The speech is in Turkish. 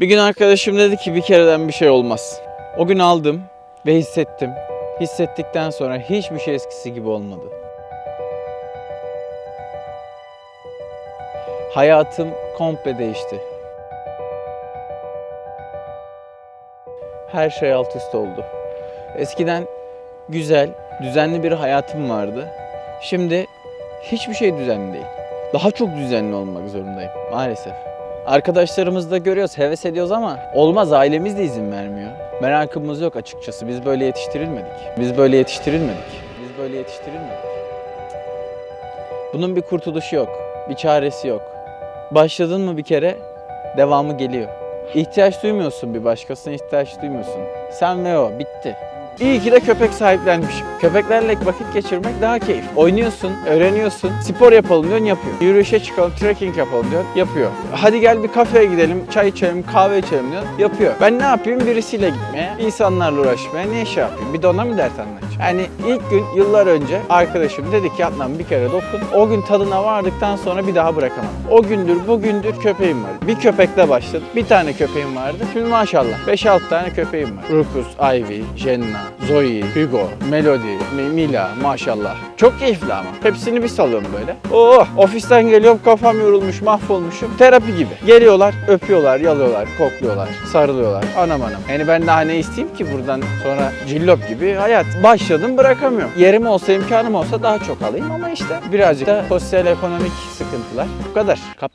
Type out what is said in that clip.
Bir gün arkadaşım dedi ki bir kereden bir şey olmaz. O gün aldım ve hissettim. Hissettikten sonra hiçbir şey eskisi gibi olmadı. Hayatım komple değişti. Her şey alt üst oldu. Eskiden güzel, düzenli bir hayatım vardı. Şimdi hiçbir şey düzenli değil. Daha çok düzenli olmak zorundayım maalesef. Arkadaşlarımız da görüyoruz, heves ediyoruz ama olmaz ailemiz de izin vermiyor. Merakımız yok açıkçası. Biz böyle yetiştirilmedik. Biz böyle yetiştirilmedik. Biz böyle yetiştirilmedik. Bunun bir kurtuluşu yok. Bir çaresi yok. Başladın mı bir kere devamı geliyor. İhtiyaç duymuyorsun bir başkasına ihtiyaç duymuyorsun. Sen ve o bitti. İyi ki de köpek sahiplenmişim. Köpeklerle vakit geçirmek daha keyif. Oynuyorsun, öğreniyorsun. Spor yapalım diyorsun yapıyor. Yürüyüşe çıkalım, trekking yapalım diyorsun yapıyor. Hadi gel bir kafeye gidelim, çay içelim, kahve içelim diyorsun yapıyor. Ben ne yapayım? Birisiyle gitmeye, insanlarla uğraşmaya niye şey yapayım? Bir de ona mı dert anlatacağım? Yani ilk gün yıllar önce arkadaşım dedi ki Adnan bir kere dokun. O gün tadına vardıktan sonra bir daha bırakamam. O gündür bugündür köpeğim var. Bir köpekle başladım. Bir tane köpeğim vardı. Şimdi maşallah 5-6 tane köpeğim var. Rufus, Ivy, Jenna, Zoe, Hugo, Melody, Mi- Mila maşallah. Çok keyifli ama. Hepsini bir salıyorum böyle. Oh ofisten geliyorum kafam yorulmuş mahvolmuşum. Terapi gibi. Geliyorlar öpüyorlar, yalıyorlar, kokluyorlar, sarılıyorlar. Anam anam. Yani ben daha ne isteyeyim ki buradan sonra cillop gibi hayat. Başladım bırakamıyorum. Yerim olsa imkanım olsa daha çok alayım ama işte birazcık da sosyal ekonomik sıkıntılar. Bu kadar. Kapat.